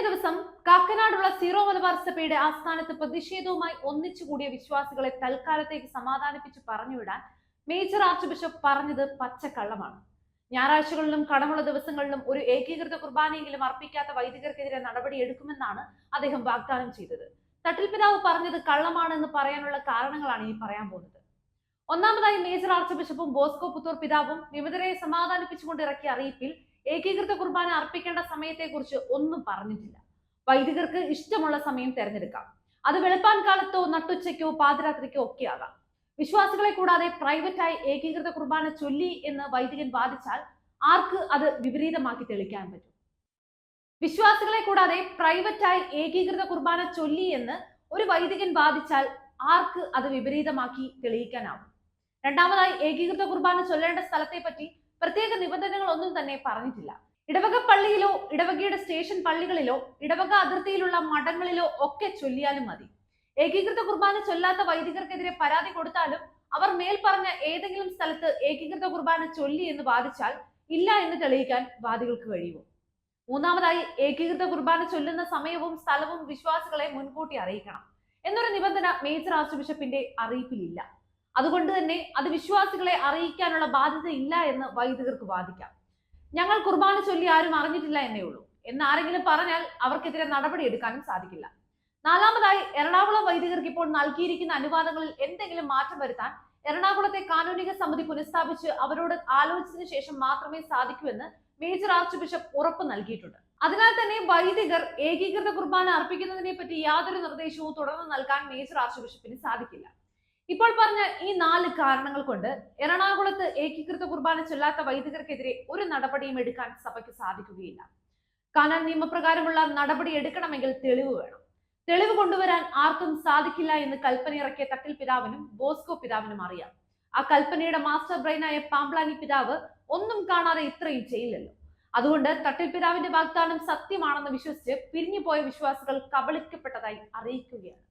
കഴിഞ്ഞ ദിവസം കാക്കനാടുള്ള സീറോ മലബാർ സഭയുടെ ആസ്ഥാനത്ത് പ്രതിഷേധവുമായി ഒന്നിച്ചുകൂടിയ വിശ്വാസികളെ തൽക്കാലത്തേക്ക് സമാധാനിപ്പിച്ച് പറഞ്ഞുവിടാൻ മേജർ ആർച്ച് ബിഷപ്പ് പറഞ്ഞത് പച്ചക്കള്ളമാണ്. ഞായറാഴ്ചകളിലും കടമുള്ള ദിവസങ്ങളിലും ഒരു ഏകീകൃത കുർബാനയെങ്കിലും അർപ്പിക്കാത്ത വൈദികർക്കെതിരെ നടപടിയെടുക്കുമെന്നാണ് അദ്ദേഹം വാഗ്ദാനം ചെയ്തത്. തട്ടിൽപിതാവ് പറഞ്ഞത് കള്ളമാണെന്ന് പറയാനുള്ള കാരണങ്ങളാണ് ഈ പറയാൻ പോകുന്നത്. ഒന്നാമതായി മേജർ ആർച്ച് ബിഷപ്പും ബോസ്കോ പുത്തൂർ പിതാവും വിമതരെ സമാധാനിപ്പിച്ചുകൊണ്ട് ഇറക്കിയ അറിയിപ്പിൽ ഏകീകൃത കുർബാന അർപ്പിക്കേണ്ട സമയത്തെക്കുറിച്ച് ഒന്നും പറഞ്ഞിട്ടില്ല. വൈദികർക്ക് ഇഷ്ടമുള്ള സമയം തിരഞ്ഞെടുക്കാം. അത് വെളുപ്പാൻ കാലത്തോ നട്ടുച്ചയ്ക്കോ പാതിരാത്രിക്കോ ഒക്കെ ആകാം. വിശ്വാസികളെ കൂടാതെ പ്രൈവറ്റായി ഏകീകൃത കുർബാന ചൊല്ലി എന്ന് വൈദികൻ വാദിച്ചാൽ ആർക്ക് അത് വിപരീതമാക്കി തെളിക്കാൻ പറ്റും? വിശ്വാസികളെ കൂടാതെ പ്രൈവറ്റായി ഏകീകൃത കുർബാന ചൊല്ലി എന്ന് ഒരു വൈദികൻ വാദിച്ചാൽ ആർക്ക് അത് വിപരീതമാക്കി തെളിയിക്കാനാവും? രണ്ടാമതായി ഏകീകൃത കുർബാന ചൊല്ലേണ്ട സ്ഥലത്തെ പറ്റി പ്രത്യേക നിബന്ധനകളൊന്നും തന്നെ പറഞ്ഞിട്ടില്ല. ഇടവക പള്ളിയിലോ ഇടവകയുടെ സ്റ്റേഷൻ പള്ളികളിലോ ഇടവക അതിർത്തിയിലുള്ള മഠങ്ങളിലോ ഒക്കെ ചൊല്ലിയാലും മതി. ഏകീകൃത കുർബാന ചൊല്ലാത്ത വൈദികർക്കെതിരെ പരാതി കൊടുത്താലും അവർ മേൽ പറഞ്ഞ ഏതെങ്കിലും സ്ഥലത്ത് ഏകീകൃത കുർബാന ചൊല്ലി എന്ന് വാദിച്ചാൽ ഇല്ല എന്ന് തെളിയിക്കാൻ വാദികൾക്ക് കഴിയുമോ? മൂന്നാമതായി ഏകീകൃത കുർബാന ചൊല്ലുന്ന സമയവും സ്ഥലവും വിശ്വാസികളെ മുൻകൂട്ടി അറിയിക്കണം. എന്നൊരു നിബന്ധന മേജർ ആർച്ച് ബിഷപ്പിന്റെ അറിയിപ്പിലില്ല. അതുകൊണ്ട് തന്നെ അത് വിശ്വാസികളെ അറിയിക്കാനുള്ള ബാധ്യത ഇല്ല എന്ന് വൈദികർക്ക് വാദിക്കാം. ഞങ്ങൾ കുർബാന ചൊല്ലി ആരും അറിഞ്ഞിട്ടില്ല എന്നേ ഉള്ളൂ. എന്ന് ആരെങ്കിലും പറഞ്ഞാൽ അവർക്കെതിരെ നടപടി എടുക്കാനും സാധിക്കില്ല. നാലാമതായി എറണാകുളം വൈദികർക്ക് ഇപ്പോൾ നൽകിയിരിക്കുന്ന അനുവാദങ്ങളിൽ എന്തെങ്കിലും മാറ്റം വരുത്താൻ എറണാകുളത്തെ കാനൂനിക സമിതി പുനഃസ്ഥാപിച്ച് അവരോട് ആലോചിച്ചതിനു ശേഷം മാത്രമേ സാധിക്കൂ എന്ന് മേജർ ആർച്ച് ബിഷപ്പ് ഉറപ്പ് നൽകിയിട്ടുണ്ട്. അതിനാൽ തന്നെ വൈദികർ ഏകീകൃത കുർബാന അർപ്പിക്കുന്നതിനെ പറ്റി യാതൊരു നിർദ്ദേശവും തുടർന്ന് നൽകാൻ മേജർ ആർച്ച് ബിഷപ്പിന് സാധിക്കില്ല. ഇപ്പോൾ പറഞ്ഞ ഈ നാല് കാരണങ്ങൾ കൊണ്ട് എറണാകുളത്ത് ഏകീകൃത കുർബാന ചൊല്ലാത്ത വൈദികർക്കെതിരെ ഒരു നടപടിയും എടുക്കാൻ സഭയ്ക്ക് സാധിക്കുകയില്ല. കാനാൻ നിയമപ്രകാരമുള്ള നടപടി എടുക്കണമെങ്കിൽ തെളിവ് വേണം. തെളിവ് കൊണ്ടുവരാൻ ആർക്കും സാധിക്കില്ല എന്ന് കൽപ്പന ഇറക്കിയ തട്ടിൽ പിതാവിനും ബോസ്കോ പിതാവിനും അറിയാം. ആ കൽപ്പനയുടെ മാസ്റ്റർ ബ്രെയിനായ പാംപ്ലാനി പിതാവ് ഒന്നും കാണാതെ ഇത്രയും ചെയ്യില്ലല്ലോ. അതുകൊണ്ട് തട്ടിൽ പിതാവിന്റെ വാഗ്ദാനം സത്യമാണെന്ന് വിശ്വസിച്ച് പിരിഞ്ഞുപോയ വിശ്വാസികൾ കബളിക്കപ്പെട്ടതായി അറിയിക്കുകയാണ്.